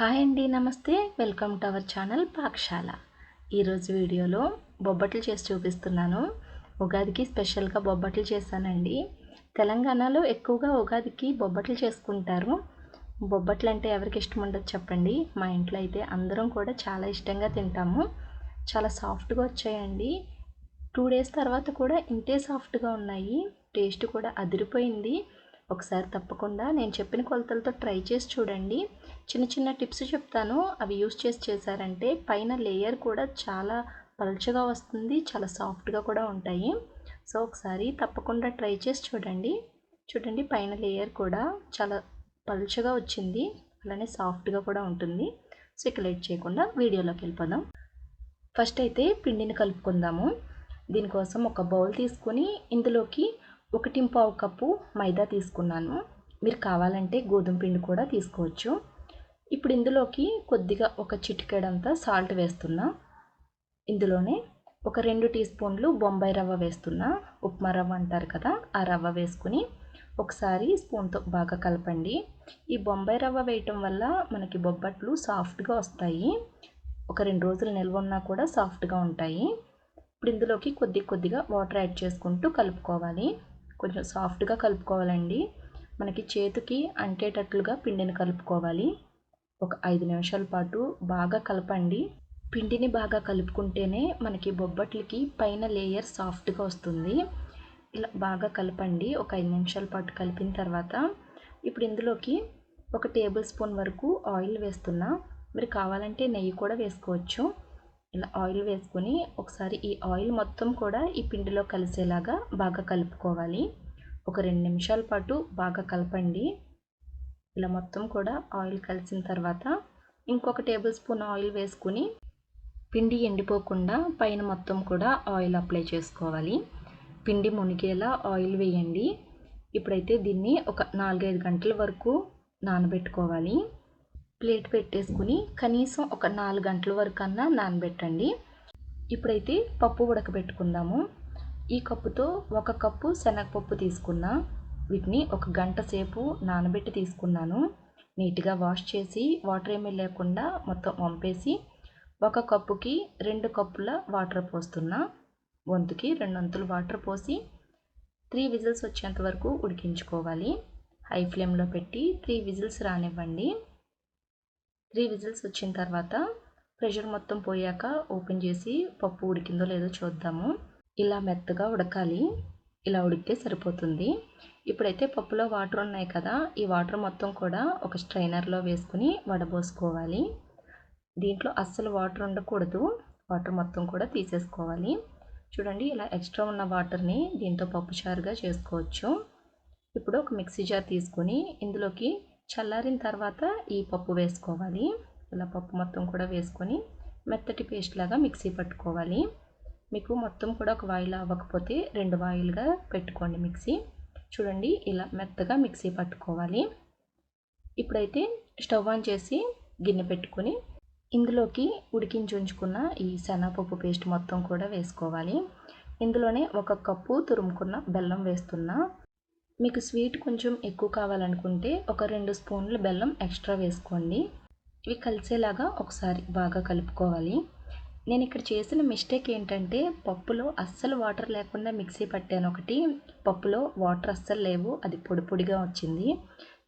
Hi అండి నమస్తే. Welcome to our channel Pakashala ఈరోజు వీడియోలో బొబ్బట్లు చేసి చూపిస్తున్నాను. ఉగాదికి స్పెషల్గా బొబ్బట్లు చేశానండి. తెలంగాణలో ఎక్కువగా ఉగాదికి బొబ్బట్లు చేసుకుంటారు. బొబ్బట్లు అంటే ఎవరికి ఇష్టం ఉండదు చెప్పండి. మా ఇంట్లో అయితే అందరం కూడా చాలా ఇష్టంగా తింటాము. చాలా సాఫ్ట్గా వచ్చాయండి. టూ డేస్ తర్వాత కూడా ఇంతే సాఫ్ట్గా ఉన్నాయి. టేస్ట్ కూడా అదిరిపోయింది. ఒకసారి తప్పకుండా నేను చెప్పిన కొలతలతో ట్రై చేసి చూడండి. చిన్న చిన్న టిప్స్ చెప్తాను. అవి యూస్ చేసి చేశారంటే పైన లేయర్ కూడా చాలా పలుచగా వస్తుంది చాలా సాఫ్ట్గా కూడా ఉంటాయి. సో ఒకసారి తప్పకుండా ట్రై చేసి చూడండి. చూడండి పైన లేయర్ కూడా చాలా పలుచగా వచ్చింది అలానే సాఫ్ట్గా కూడా ఉంటుంది. సో ఇక లేట్ చేయకుండా వీడియోలోకి వెళ్ళిపోదాం. ఫస్ట్ అయితే పిండిని కలుపుకుందాము. దీనికోసం ఒక బౌల్ తీసుకొని ఇందులోకి ఒకటి పావు కప్పు మైదా తీసుకున్నాను. మీరు కావాలంటే గోధుమ పిండి కూడా తీసుకోవచ్చు. ఇప్పుడు ఇందులోకి కొద్దిగా ఒక చిటికెడంతా సాల్ట్ వేస్తున్నా. ఇందులోనే ఒక రెండు టీ స్పూన్లు బొంబాయి రవ్వ వేస్తున్నా. ఉప్మా రవ్వ అంటారు కదా ఆ రవ్వ వేసుకుని ఒకసారి స్పూన్తో బాగా కలపండి. ఈ బొంబాయి రవ్వ వేయటం వల్ల మనకి బొబ్బట్లు సాఫ్ట్గా వస్తాయి. ఒక రెండు రోజులు నిల్వ ఉన్నా కూడా సాఫ్ట్గా ఉంటాయి. ఇప్పుడు ఇందులోకి కొద్ది కొద్దిగా వాటర్ యాడ్ చేసుకుంటూ కలుపుకోవాలి. కొంచెం సాఫ్ట్గా కలుపుకోవాలండి. మనకి చేతికి అంటేటట్లుగా పిండిని కలుపుకోవాలి. ఒక ఐదు నిమిషాల పాటు బాగా కలపండి. పిండిని బాగా కలుపుకుంటేనే మనకి బొబ్బట్లకి పైన లేయర్ సాఫ్ట్గా వస్తుంది. ఇలా బాగా కలపండి. ఒక ఐదు నిమిషాల పాటు కలిపిన తర్వాత ఇప్పుడు ఇందులోకి ఒక టేబుల్ స్పూన్ వరకు ఆయిల్ వేస్తున్నా. మీరు కావాలంటే నెయ్యి కూడా వేసుకోవచ్చు. ఇలా ఆయిల్ వేసుకొని ఒకసారి ఈ ఆయిల్ మొత్తం కూడా ఈ పిండిలో కలిసేలాగా బాగా కలుపుకోవాలి. ఒక రెండు నిమిషాల పాటు బాగా కలపండి. ఇలా మొత్తం కూడా ఆయిల్ కలిసిన తర్వాత ఇంకొక టేబుల్ స్పూన్ ఆయిల్ వేసుకుని పిండి ఎండిపోకుండా పైన మొత్తం కూడా ఆయిల్ అప్లై చేసుకోవాలి. పిండి మునిగేలా ఆయిల్ వేయండి. ఇప్పుడైతే దీన్ని ఒక నాలుగైదు గంటల వరకు నానబెట్టుకోవాలి. ప్లేట్ పెట్టేసుకుని కనీసం ఒక నాలుగు గంటల వరకు అన్నా నానబెట్టండి. ఇప్పుడైతే పప్పు ఉడకబెట్టుకుందాము. ఈ కప్పుతో ఒక కప్పు శనగపప్పు తీసుకున్నా. వీటిని ఒక గంట సేపు నానబెట్టి తీసుకున్నాను. నీట్గా వాష్ చేసి వాటర్ ఏమీ లేకుండా మొత్తం వంపేసి ఒక కప్పుకి రెండు కప్పుల వాటర్ పోస్తున్నా. వంతుకి రెండు వంతులు వాటర్ పోసి త్రీ విజిల్స్ వచ్చేంత వరకు ఉడికించుకోవాలి. హై ఫ్లేమ్లో పెట్టి త్రీ విజిల్స్ రానివ్వండి. త్రీ విజిల్స్ వచ్చిన తర్వాత ప్రెషర్ మొత్తం పోయాక ఓపెన్ చేసి పప్పు ఉడికిందో లేదో చూద్దాము. ఇలా మెత్తగా ఉడకాలి. ఇలా ఉడికితే సరిపోతుంది. ఇప్పుడైతే పప్పులో వాటర్ ఉన్నాయి కదా ఈ వాటర్ మొత్తం కూడా ఒక స్ట్రైనర్లో వేసుకుని వడబోసుకోవాలి. దీంట్లో అస్సలు వాటర్ ఉండకూడదు వాటర్ మొత్తం కూడా తీసేసుకోవాలి. చూడండి ఇలా ఎక్స్ట్రా ఉన్న వాటర్ని దీంతో పప్పు చారుగా చేసుకోవచ్చు. ఇప్పుడు ఒక మిక్సీ జార్ తీసుకొని ఇందులోకి చల్లారిన తర్వాత ఈ పప్పు వేసుకోవాలి. ఇలా పప్పు మొత్తం కూడా వేసుకొని మెత్తటి పేస్ట్ లాగా మిక్సీ పట్టుకోవాలి. మీకు మొత్తం కూడా ఒక వాయిల్ అవ్వకపోతే రెండు వాయిల్గా పెట్టుకోండి మిక్సీ. చూడండి ఇలా మెత్తగా మిక్సీ పట్టుకోవాలి. ఇప్పుడైతే స్టవ్ ఆన్ చేసి గిన్నె పెట్టుకొని ఇందులోకి ఉడికించి ఉంచుకున్న ఈ శనగపప్పు పేస్ట్ మొత్తం కూడా వేసుకోవాలి. ఇందులోనే ఒక కప్పు తురుముకున్న బెల్లం వేస్తున్నా. మీకు స్వీట్ కొంచెం ఎక్కువ కావాలనుకుంటే ఒక రెండు స్పూన్లు బెల్లం ఎక్స్ట్రా వేసుకోండి. ఇవి కలిసేలాగా ఒకసారి బాగా కలుపుకోవాలి. నేను ఇక్కడ చేసిన మిస్టేక్ ఏంటంటే పప్పులో అస్సలు వాటర్ లేకుండా మిక్సీ పట్టాను ఒకటి. పప్పులో వాటర్ అస్సలు లేవు అది పొడి పొడిగా వచ్చింది.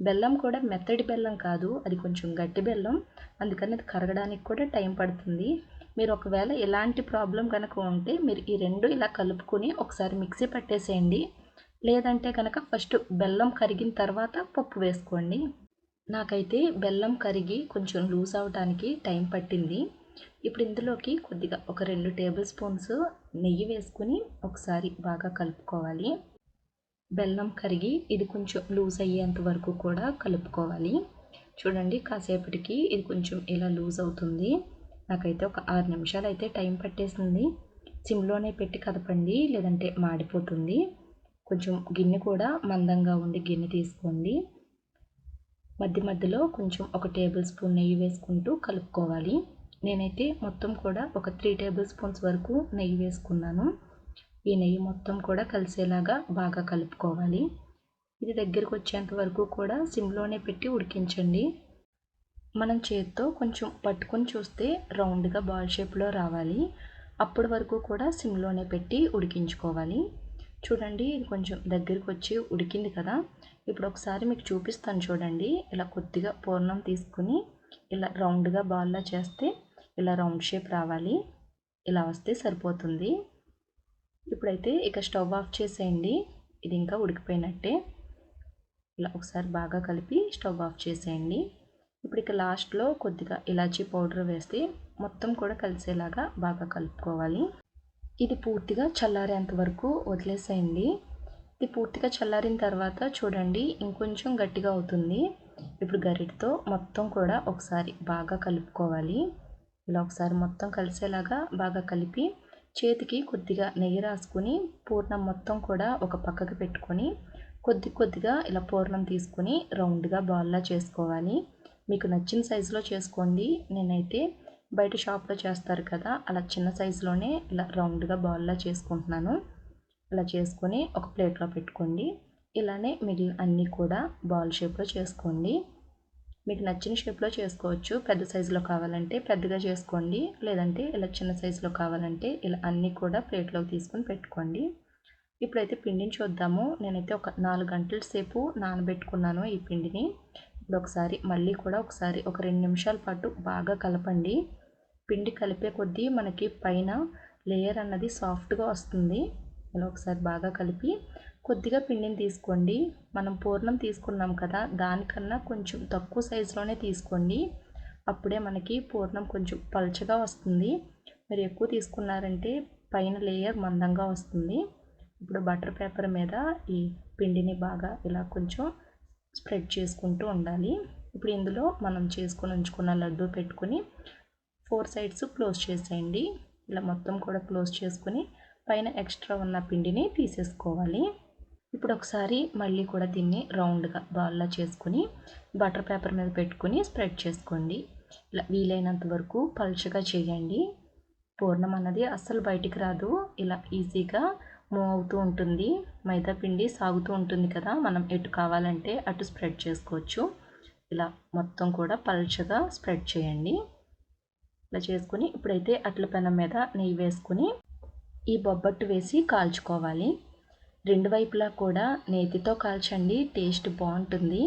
బెల్లం కూడా మెత్తడి బెల్లం కాదు అది కొంచెం గట్టి బెల్లం. అందుకని అది కరగడానికి కూడా టైం పడుతుంది. మీరు ఒకవేళ ఎలాంటి ప్రాబ్లం కనుక ఉంటే మీరు ఈ రెండు ఇలా కలుపుకొని ఒకసారి మిక్సీ పట్టేసేయండి. లేదంటే కనుక ఫస్ట్ బెల్లం కరిగిన తర్వాత పప్పు వేసుకోండి. నాకైతే బెల్లం కరిగి కొంచెం లూజ్ అవడానికి టైం పట్టింది. ఇప్పుడు ఇందులోకి కొద్దిగా ఒక రెండు టేబుల్ స్పూన్స్ నెయ్యి వేసుకుని ఒకసారి బాగా కలుపుకోవాలి. బెల్లం కరిగి ఇది కొంచెం లూజ్ అయ్యేంత వరకు కూడా కలుపుకోవాలి. చూడండి కాసేపటికి ఇది కొంచెం ఇలా లూజ్ అవుతుంది. నాకైతే ఒక ఆరు నిమిషాలు అయితే టైం పట్టేసింది. సిమ్లోనే పెట్టి కదపండి లేదంటే మాడిపోతుంది. కొంచెం గిన్నె కూడా మందంగా ఉండి గిన్నె తీసుకోండి. మధ్య మధ్యలో కొంచెం ఒక టేబుల్ స్పూన్ నెయ్యి వేసుకుంటూ కలుపుకోవాలి. నేనైతే మొత్తం కూడా ఒక త్రీ టేబుల్ స్పూన్స్ వరకు నెయ్యి వేసుకున్నాను. ఈ నెయ్యి మొత్తం కూడా కలిసేలాగా బాగా కలుపుకోవాలి. ఇది దగ్గరకు వచ్చేంత వరకు కూడా సిమ్లోనే పెట్టి ఉడికించండి. మనం చేత్తో కొంచెం పట్టుకొని చూస్తే రౌండ్గా బాల్ షేప్లో రావాలి. అప్పటి వరకు కూడా సిమ్లోనే పెట్టి ఉడికించుకోవాలి. చూడండి ఇది కొంచెం దగ్గరికి వచ్చి ఉడికింది కదా. ఇప్పుడు ఒకసారి మీకు చూపిస్తాను చూడండి. ఇలా కొద్దిగా పూర్ణం తీసుకుని ఇలా రౌండ్గా బాల్లా చేస్తే ఇలా రౌండ్ షేప్ రావాలి. ఇలా వస్తే సరిపోతుంది. ఇప్పుడైతే ఇక స్టవ్ ఆఫ్ చేసేయండి. ఇది ఇంకా ఉడికిపోయినట్టే. ఇలా ఒకసారి బాగా కలిపి స్టవ్ ఆఫ్ చేసేయండి. ఇప్పుడు ఇక లాస్ట్లో కొద్దిగా ఇలాచీ పౌడర్ వేస్తే మొత్తం కూడా కలిసేలాగా బాగా కలుపుకోవాలి. ఇది పూర్తిగా చల్లారేంత వరకు వదిలేసేయండి. ఇది పూర్తిగా చల్లారిన తర్వాత చూడండి ఇంకొంచెం గట్టిగా అవుతుంది. ఇప్పుడు గరిటతో మొత్తం కూడా ఒకసారి బాగా కలుపుకోవాలి. ఇలా ఒకసారి మొత్తం కలిసేలాగా బాగా కలిపి చేతికి కొద్దిగా నెయ్యి రాసుకుని పూర్ణం మొత్తం కూడా ఒక పక్కకి పెట్టుకొని కొద్ది కొద్దిగా ఇలా పూర్ణం తీసుకుని రౌండ్గా బాల్లా చేసుకోవాలి. మీకు నచ్చిన సైజులో చేసుకోండి. నేనైతే బయట షాప్లో చేస్తారు కదా అలా చిన్న సైజులోనే ఇలా రౌండ్గా బాల్లా చేసుకుంటున్నాను. ఇలా చేసుకొని ఒక ప్లేట్లో పెట్టుకోండి. ఇలానే మిగిలిన అన్నీ కూడా బాల్ షేప్లో చేసుకోండి. మీకు నచ్చిన షేప్లో చేసుకోవచ్చు. పెద్ద సైజులో కావాలంటే పెద్దగా చేసుకోండి. లేదంటే ఇలా చిన్న సైజులో కావాలంటే ఇలా అన్నీ కూడా ప్లేట్లోకి తీసుకొని పెట్టుకోండి. ఇప్పుడైతే పిండిని చూద్దాము. నేనైతే ఒక నాలుగు గంటల సేపు నానబెట్టుకున్నాను ఈ పిండిని. ఇప్పుడు ఒకసారి మళ్ళీ కూడా ఒకసారి ఒక రెండు నిమిషాల పాటు బాగా కలపండి. పిండి కలిపే కొద్దీ మనకి పైన లేయర్ అన్నది సాఫ్ట్గా వస్తుంది. ఇలా ఒకసారి బాగా కలిపి కొద్దిగా పిండిని తీసుకోండి. మనం పూర్ణం తీసుకున్నాం కదా దానికన్నా కొంచెం తక్కువ సైజులోనే తీసుకోండి. అప్పుడే మనకి పూర్ణం కొంచెం పల్చగా వస్తుంది. మీరు ఎక్కువ తీసుకున్నారంటే పైన లేయర్ మందంగా వస్తుంది. ఇప్పుడు బటర్ పేపర్ మీద ఈ పిండిని బాగా ఇలా కొంచెం స్ప్రెడ్ చేసుకుంటూ ఉండాలి. ఇప్పుడు ఇందులో మనం చేసుకొని ఉంచుకున్న లడ్డు పెట్టుకుని ఫోర్ సైడ్స్ క్లోజ్ చేసేయండి. ఇలా మొత్తం కూడా క్లోజ్ చేసుకుని పైన ఎక్స్ట్రా ఉన్న పిండిని తీసేసుకోవాలి. ఇప్పుడు ఒకసారి మళ్ళీ కూడా దీన్ని రౌండ్గా బాల్లా చేసుకుని బటర్ పేపర్ మీద పెట్టుకుని స్ప్రెడ్ చేసుకోండి. ఇలా వీలైనంత వరకు పలుచగా చేయండి. పూర్ణం అన్నది అస్సలు బయటికి రాదు. ఇలా ఈజీగా మూవ్ అవుతూ ఉంటుంది. మైదా పిండి సాగుతూ ఉంటుంది కదా మనం ఎటు కావాలంటే అటు స్ప్రెడ్ చేసుకోవచ్చు. ఇలా మొత్తం కూడా పలుచగా స్ప్రెడ్ చేయండి. ఇలా చేసుకుని ఇప్పుడైతే అట్ల పెనం మీద నెయ్యి వేసుకుని ఈ బొబ్బట్టు వేసి కాల్చుకోవాలి. రెండు వైపులా కూడా నేతితో కాల్చండి టేస్ట్ బాగుంటుంది.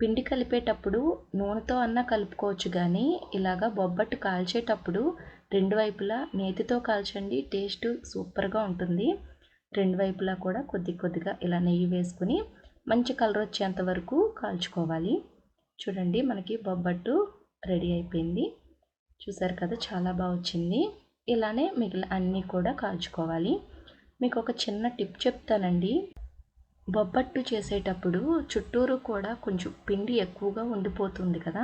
పిండి కలిపేటప్పుడు నూనెతో అన్నా కలుపుకోవచ్చు కానీ ఇలాగా బొబ్బట్టు కాల్చేటప్పుడు రెండు వైపులా నేతితో కాల్చండి టేస్ట్ సూపర్గా ఉంటుంది. రెండు వైపులా కూడా కొద్ది కొద్దిగా ఇలా నెయ్యి వేసుకుని మంచి కలర్ వచ్చేంత వరకు కాల్చుకోవాలి. చూడండి మనకి బొబ్బట్టు రెడీ అయిపోయింది. చూసారు కదా చాలా బాగా వచ్చింది. ఇలానే మిగిలిన అన్నీ కూడా కాల్చుకోవాలి. మీకు ఒక చిన్న టిప్ చెప్తానండి. బొబ్బట్టు చేసేటప్పుడు చుట్టూరు కూడా కొంచెం పిండి ఎక్కువగా ఉండిపోతుంది కదా.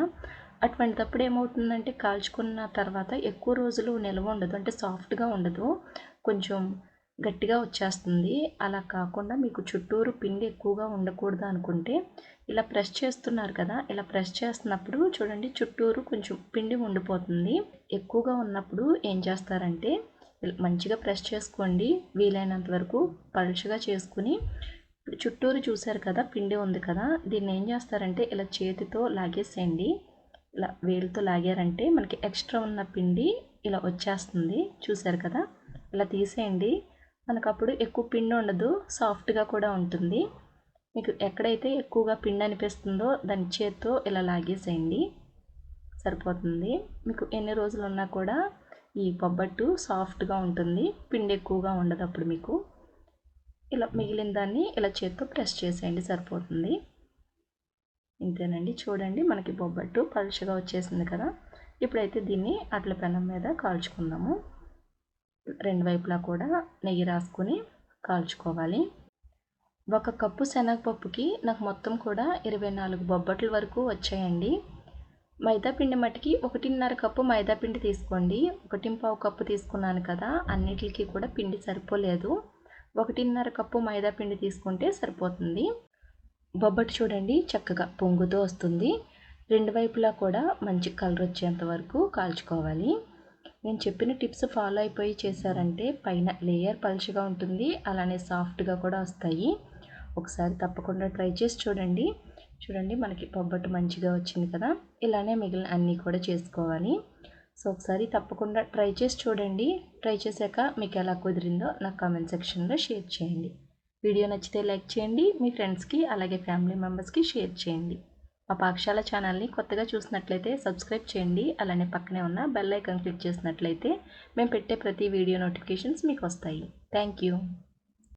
అటువంటిప్పుడు ఏమవుతుందంటే కాల్చుకున్న తర్వాత ఎక్కువ రోజులు నిల్వ ఉండదు. అంటే సాఫ్ట్గా ఉండదు. కొంచెం గట్టిగా వచ్చేస్తుంది. అలా కాకుండా మీకు చుట్టూరు పిండి ఎక్కువగా ఉండకూడదు అనుకుంటే ఇలా ప్రెస్ చేస్తున్నారు కదా. ఇలా ప్రెస్ చేస్తున్నప్పుడు చూడండి చుట్టూరు కొంచెం పిండి ఉండిపోతుంది. ఎక్కువగా ఉన్నప్పుడు ఏం చేస్తారంటే మంచిగా ప్రెస్ చేసుకోండి. వీలైనంత వరకు పలుచగా చేసుకుని చుట్టూరు చూశారు కదా పిండి ఉంది కదా దీన్ని ఏం చేస్తారంటే ఇలా చేతితో లాగేసేయండి. ఇలా వేలుతో లాగారంటే మనకి ఎక్స్ట్రా ఉన్న పిండి ఇలా వచ్చేస్తుంది. చూశారు కదా? ఇలా తీసేయండి. మనకు అప్పుడు ఎక్కువ పిండి ఉండదు సాఫ్ట్గా కూడా ఉంటుంది. మీకు ఎక్కడైతే ఎక్కువగా పిండి అనిపిస్తుందో దాని చేత్తో ఇలా లాగేసేయండి. సరిపోతుంది. మీకు ఎన్ని రోజులు ఉన్నా కూడా ఈ బొబ్బట్టు సాఫ్ట్గా ఉంటుంది. పిండి ఎక్కువగా ఉండదు అప్పుడు మీకు. ఇలా మిగిలిన దాన్ని ఇలా చేత్తో ప్రెస్ చేసేయండి సరిపోతుంది. ఇంతేనండి. చూడండి మనకి బొబ్బట్టు పలుచగా వచ్చేసింది కదా. ఇప్పుడైతే దీన్ని అట్ల పెనం మీద కాల్చుకుందాము. రెండు వైపులా కూడా నెయ్యి రాసుకొని కాల్చుకోవాలి. ఒక కప్పు శనగపప్పుకి నాకు మొత్తం కూడా ఇరవై నాలుగు బొబ్బట్ల వరకు వచ్చాయండి. మైదాపిండి మట్టికి ఒకటిన్నర కప్పు మైదాపిండి తీసుకోండి. ఒకటింపావు కప్పు తీసుకున్నాను కదా అన్నిటికీ కూడా పిండి సరిపోలేదు. ఒకటిన్నర కప్పు మైదాపిండి తీసుకుంటే సరిపోతుంది. బొబ్బటి చూడండి చక్కగా పొంగుతూ వస్తుంది. రెండు వైపులా కూడా మంచి కలర్ వచ్చేంత వరకు కాల్చుకోవాలి. నేను చెప్పిన టిప్స్ ఫాలో అయిపోయి చేశారంటే పైన లేయర్ పలుచగా ఉంటుంది అలానే సాఫ్ట్గా కూడా వస్తాయి. ఒకసారి తప్పకుండా ట్రై చేసి చూడండి. చూడండి మనకి బొబ్బట్టు మంచిగా వచ్చింది కదా. ఇలానే మిగిలిన అన్నీ కూడా చేసుకోవాలి. సో ఒకసారి తప్పకుండా ట్రై చేసి చూడండి. ట్రై చేశాక మీకు ఎలా కుదిరిందో నాకు కామెంట్ సెక్షన్లో షేర్ చేయండి. వీడియో నచ్చితే లైక్ చేయండి మీ ఫ్రెండ్స్కి అలాగే ఫ్యామిలీ మెంబర్స్కి షేర్ చేయండి. మా పాఠశాల ఛానల్ని కొత్తగా చూసినట్లయితే సబ్స్క్రైబ్ చేయండి అలానే పక్కనే ఉన్న బెల్ ఐకాన్ క్లిక్ చేసినట్లయితే మేము పెట్టే ప్రతి వీడియో నోటిఫికేషన్స్ మీకు వస్తాయి. Thank you.